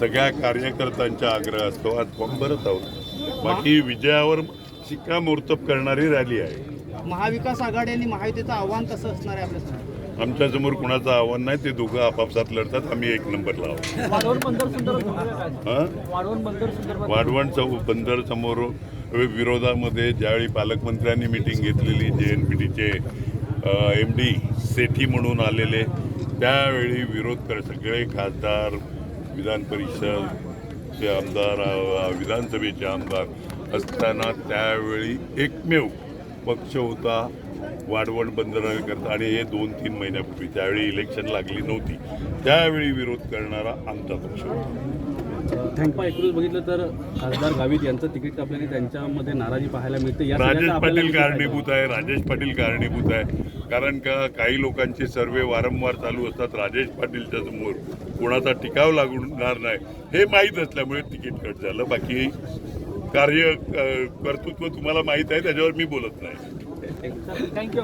सगळ्या कार्यकर्त्यांचा आग्रह असतो आज फॉर्म भरत आहोत. बाकी विजयावर शिक्कामोर्तब करणारी रॅली आहे. महाविकास आघाडी आणि महायुतीचं आव्हान कसं असणार आहे आपल्यासाठी आमच्यासमोर कुणाचं आव्हान नाही ते दोघं आपापसात लढतात आम्ही एक नंबरला आहोत. वाढवण हां? बंदर समोर विरोधामध्ये ज्यावेळी पालकमंत्र्यांनी मिटिंग घेतलेली जे एन पी टीचे एम डी सेठी म्हणून आलेले त्यावेळी विरोध कर सगळे खासदार विधान परिषदचे आमदार विधानसभेचे आमदार असताना त्यावेळी एकमेव पक्ष होता वाढवण बंदराकरता आणि हे दोन तीन महिन्यापूर्वी. त्यावेळी इलेक्शन लागली नव्हती. त्यावेळी विरोध करणारा आमचा पक्ष होता. थँक्यू एकूणच बघितलं तर खासदार गावित यांचं तिकीट कापल्याने त्यांच्यामध्ये नाराजी पाहायला मिळते. या राजेश पाटील? कारणीभूत आहे. राजेश पाटील कारणीभूत आहे. कारण का काही लोकांचे सर्वे वारंवार चालू असतात राजेश पाटीलच्या समोर कोणाचा टिकाव लागणार नाही हे माहीत असल्यामुळे तिकीट कट झालं. बाकी कार्य अ, कर्तृत्व तुम्हाला माहीत आहे त्याच्यावर मी बोलत नाही. थँक्यू